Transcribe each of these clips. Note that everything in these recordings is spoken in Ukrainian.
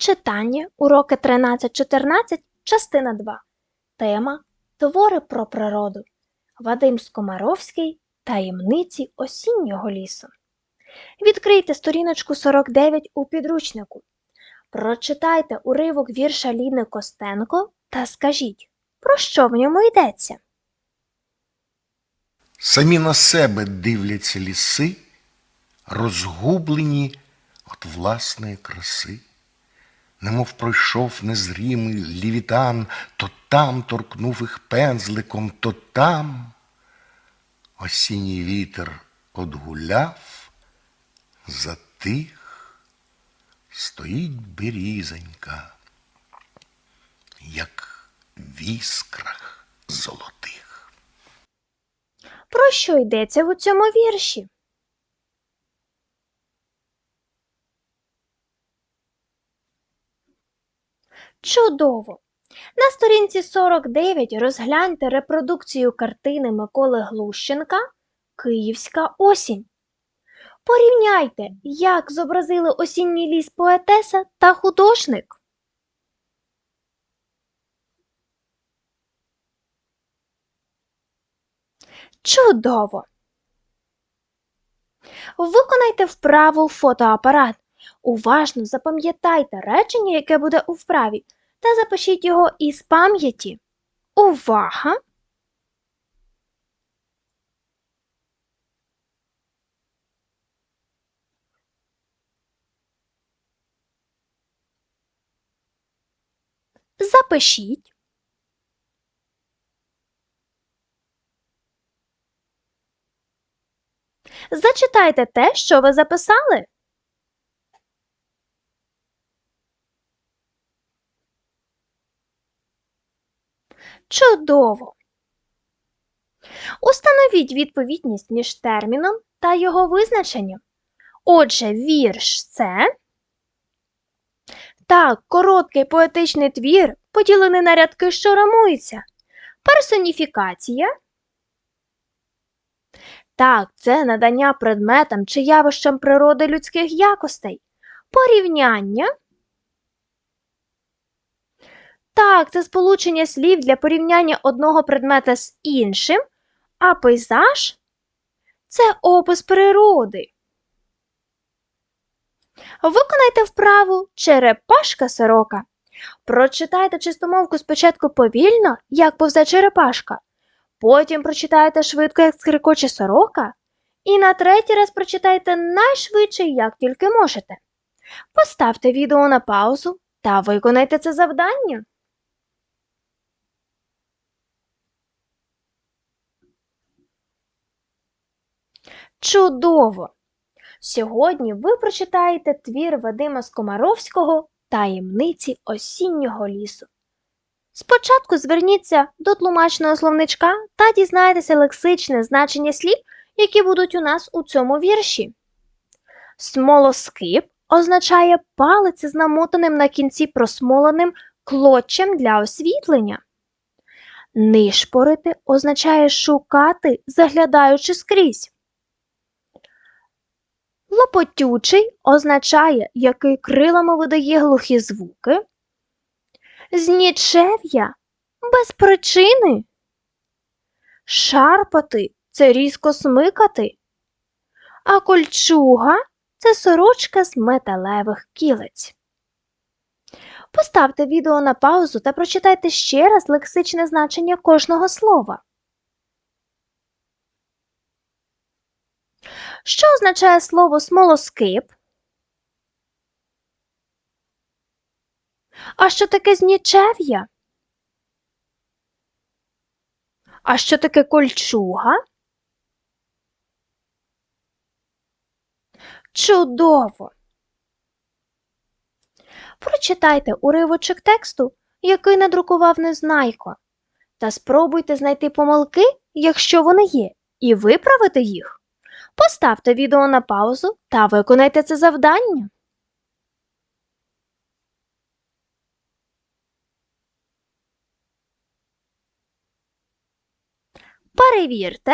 Читання, уроки 13-14, частина 2. Тема Твори про природу. Вадим Скомаровський. Таємниці осіннього лісу. Відкрийте сторіночку 49 у підручнику. Прочитайте уривок вірша Ліни Костенко та скажіть, про що в ньому йдеться. Самі на себе дивляться ліси, розгублені від власної краси. Немов пройшов незрімий лівітан, то там торкнув їх пензликом, то там осінній вітер одгуляв, затих, стоїть берізонька, як в іскрах золотих. Про що йдеться у цьому вірші? Чудово! На сторінці 49 розгляньте репродукцію картини Миколи Глущенка Київська осінь. Порівняйте, як зобразили осінній ліс поетеса та художник. Чудово! Виконайте вправу фотоапарат. Уважно запам'ятайте речення, яке буде у вправі, та запишіть його із пам'яті. Увага! Запишіть. Зачитайте те, що ви записали. Чудово! Установіть відповідність між терміном та його визначенням. Отже, вірш це так, короткий поетичний твір, поділений на рядки, що рамуються. Персоніфікація. Так, це надання предметам чи явищам природи людських якостей. Порівняння. Так, це сполучення слів для порівняння одного предмета з іншим, а пейзаж це опис природи. Виконайте вправу черепашка сорока. Прочитайте чистомовку спочатку повільно, як повзе черепашка. Потім прочитайте швидко, як скрикоче сорока. І на третій раз прочитайте найшвидше, як тільки можете. Поставте відео на паузу та виконайте це завдання. Чудово! Сьогодні ви прочитаєте твір Вадима Скомаровського Таємниці осіннього лісу. Спочатку зверніться до тлумачного словничка та дізнайтеся лексичне значення слів, які будуть у нас у цьому вірші. Смолоскип означає палець з намотаним на кінці просмоленим клочем для освітлення. Нишпорити означає шукати, заглядаючи скрізь. Лопотючий означає, який крилами видає глухі звуки. Знічев'я без причини. Шарпати це різко смикати. А кольчуга це сорочка з металевих кілець. Поставте відео на паузу та прочитайте ще раз лексичне значення кожного слова. Що означає слово смолоскип? А що таке знічев'я? А що таке кольчуга? Чудово! Прочитайте уривочок тексту, який надрукував Незнайко, та спробуйте знайти помилки, якщо вони є, і виправити їх. Поставте відео на паузу та виконайте це завдання. Перевірте.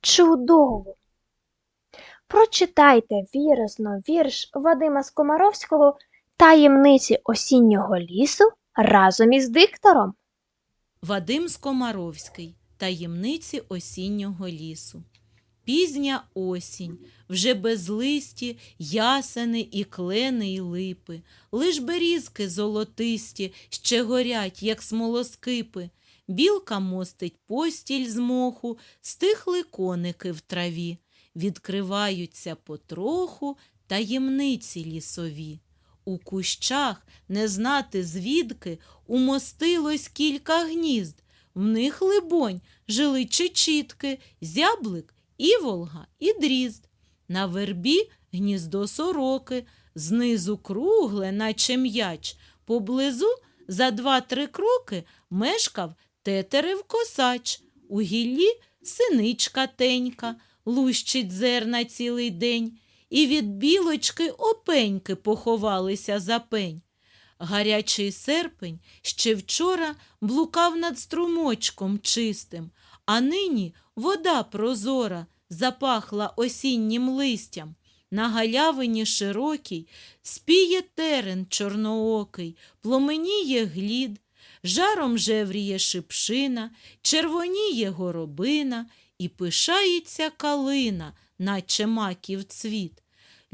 Чудово! Прочитайте віразно вірш Вадима Скомаровського Таємниці осіннього лісу разом із диктором. Вадим Скомаровський. Таємниці осіннього лісу. Пізня осінь, вже без листі, ясени і клени, і липи, лиш берізки золотисті ще горять, як смолоскипи. Білка мостить постіль з моху, стихли коники в траві, відкриваються потроху таємниці лісові. У кущах, не знати звідки, умостилось кілька гнізд. В них, либонь, жили чечітки, зяблик, іволга і дрізд. На вербі гніздо сороки, знизу кругле, наче м'яч. Поблизу за два-три кроки мешкав тетерев косач. У гіллі синичка тенька, лущить зерна цілий день. І від білочки опеньки поховалися за пень. Гарячий серпень ще вчора блукав над струмочком чистим, а нині вода прозора запахла осіннім листям. На галявині широкій спіє терен чорноокий, пломеніє глід, жаром жевріє шипшина, червоніє горобина і пишається калина, наче маків цвіт.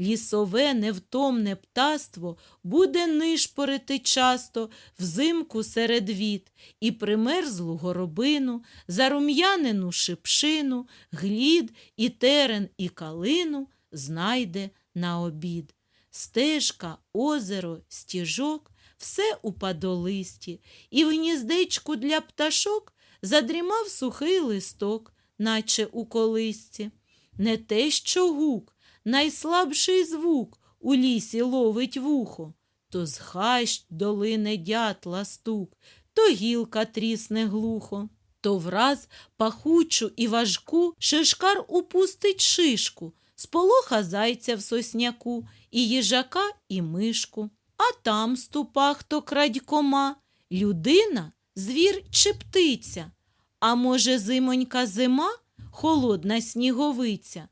Лісове невтомне птаство буде нишпорити часто взимку серед віт, і примерзлу горобину, зарум'янену шипшину, глід і терен і калину знайде на обід. Стежка, озеро, стіжок все у падолисті, і в гніздечку для пташок задрімав сухий листок, наче у колисці. Не те, що гук, найслабший звук у лісі ловить вухо, то з хащ долине дятла стук, то гілка трісне глухо, то враз пахучу і важку шишкар упустить шишку, сполоха зайця в сосняку, і їжака, і мишку. А там ступа хто крадькома, людина, звір чи птиця. А може, зимонька зима, холодна сніговиця.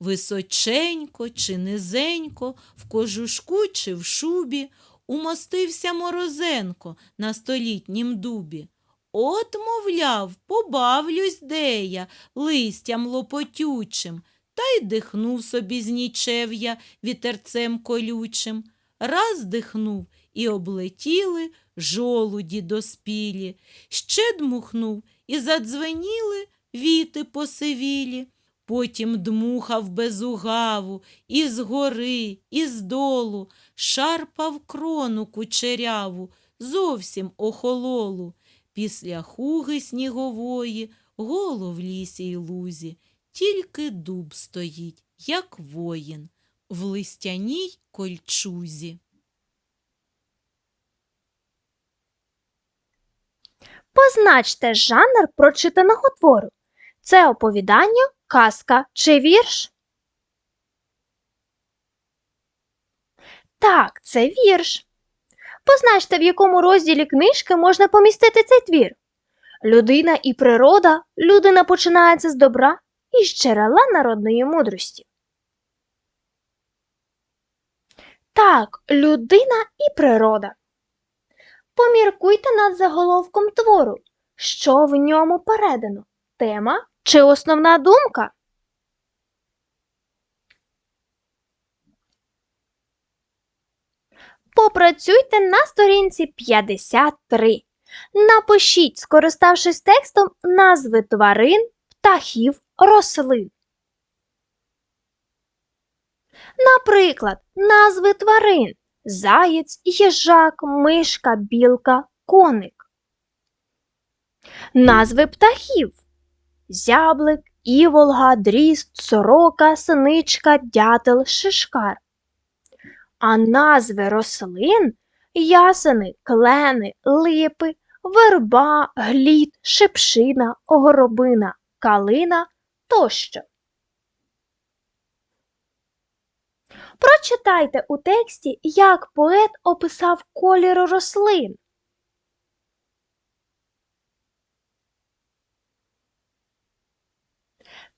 Височенько чи низенько, в кожушку чи в шубі, умостився морозенко на столітнім дубі. От, мовляв, побавлюсь де я листям лопотючим, та й дихнув собі з нічев'я вітерцем колючим. Раз дихнув і облетіли жолуді доспілі, ще дмухнув і задзвеніли віти посивілі. Потім дмухав без угаву, і згори, і здолу, шарпав крону кучеряву, зовсім охололу. Після хуги снігової, голо в лісі й лузі, тільки дуб стоїть, як воїн, в листяній кольчузі. Позначте жанр прочитаного твору. Це оповідання, казка чи вірш? Так, це вірш. Позначте, в якому розділі книжки можна помістити цей твір. Людина і природа, людина починається з добра і з джерела народної мудрості. Так, людина і природа. Поміркуйте над заголовком твору. Що в ньому передано? Тема чи основна думка? Попрацюйте на сторінці 53. Напишіть, скориставшись текстом, назви тварин, птахів, рослин. Наприклад, назви тварин заєць, їжак, мишка, білка, коник. Назви птахів зяблик, іволга, дрізд, сорока, синичка, дятел, шишкар. А назви рослин ясени, клени, липи, верба, глід, шипшина, горобина, калина тощо. Прочитайте у тексті, як поет описав колір рослин.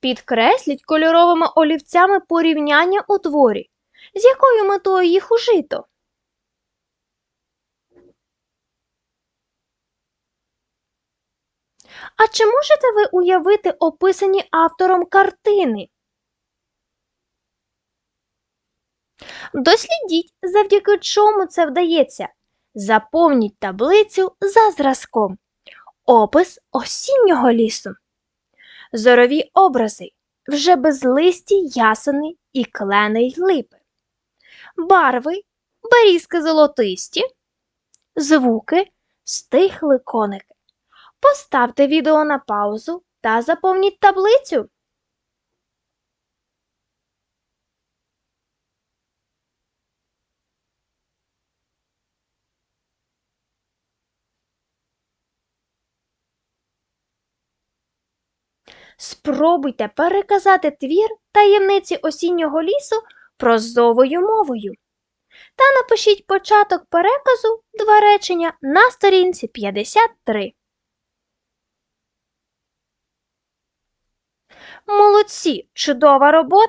Підкресліть кольоровими олівцями порівняння у творі. З якою метою їх ужито? А чи можете ви уявити описані автором картини? Дослідіть, завдяки чому це вдається. Заповніть таблицю за зразком. Опис осіннього лісу. Зорові образи вже безлисті ясени і клени й липи. Барви берізки золотисті. Звуки стихли коники. Поставте відео на паузу та заповніть таблицю. Спробуйте переказати твір таємниці осіннього лісу прозовою мовою. Та напишіть початок переказу два речення на сторінці 53. Молодці! Чудова робота!